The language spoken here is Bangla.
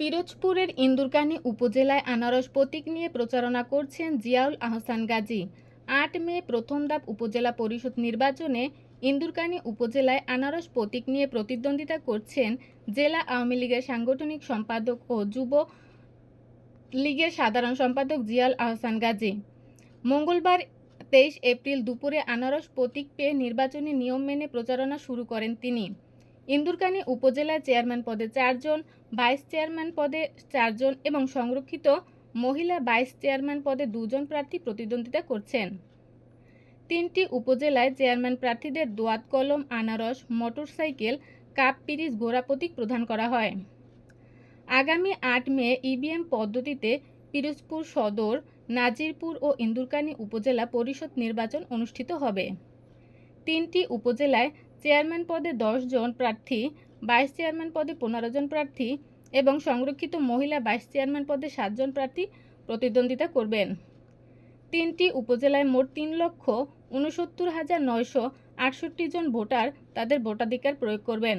পিরোজপুরের ইন্দুরকানি উপজেলায় আনারস প্রতীক নিয়ে প্রচারণা করছেন জিয়াউল আহসান গাজী। আট মে প্রথম ধাপ উপজেলা পরিষদ নির্বাচনে ইন্দুরকানি উপজেলায় আনারস প্রতীক নিয়ে প্রতিদ্বন্দ্বিতা করছেন জেলা আওয়ামী লীগের সাংগঠনিক সম্পাদক ও যুব লীগের সাধারণ সম্পাদক জিয়াল আহসান গাজী। মঙ্গলবার তেইশ এপ্রিল দুপুরে আনারস প্রতীক পেয়ে নির্বাচনী নিয়ম মেনে প্রচারণা শুরু করেন তিনি। ইন্দুরকানী উপজেলার চেয়ারম্যান পদে চারজন, ভাইস চেয়ারম্যান পদে চারজন এবং সংরক্ষিত মহিলা ভাইস চেয়ারম্যান পদে দুজন প্রার্থী প্রতিদ্বন্দ্বিতা করছেন। তিনটি উপজেলায় চেয়ারম্যান প্রার্থীদের দোয়াত কলম, আনারস, মোটরসাইকেল, কাপ পিরিজ ঘোড়া প্রতীক প্রদান করা হয়। আগামী আট মে ইভিএম পদ্ধতিতে পিরোজপুর সদর, নাজিরপুর ও ইন্দুরকানী উপজেলা পরিষদ নির্বাচন অনুষ্ঠিত হবে। তিনটি উপজেলায় চেয়ারম্যান পদে জন প্রার্থী, ভাইস চেয়ারম্যান পদে পনেরো জন প্রার্থী এবং সংরক্ষিত মহিলা ভাইস চেয়ারম্যান পদে সাতজন প্রার্থী প্রতিদ্বন্দ্বিতা করবেন। তিনটি উপজেলায় মোট তিন লক্ষ উনসত্তর হাজার নয়শো আটষট্টি জন ভোটার তাদের ভোটাধিকার প্রয়োগ করবেন।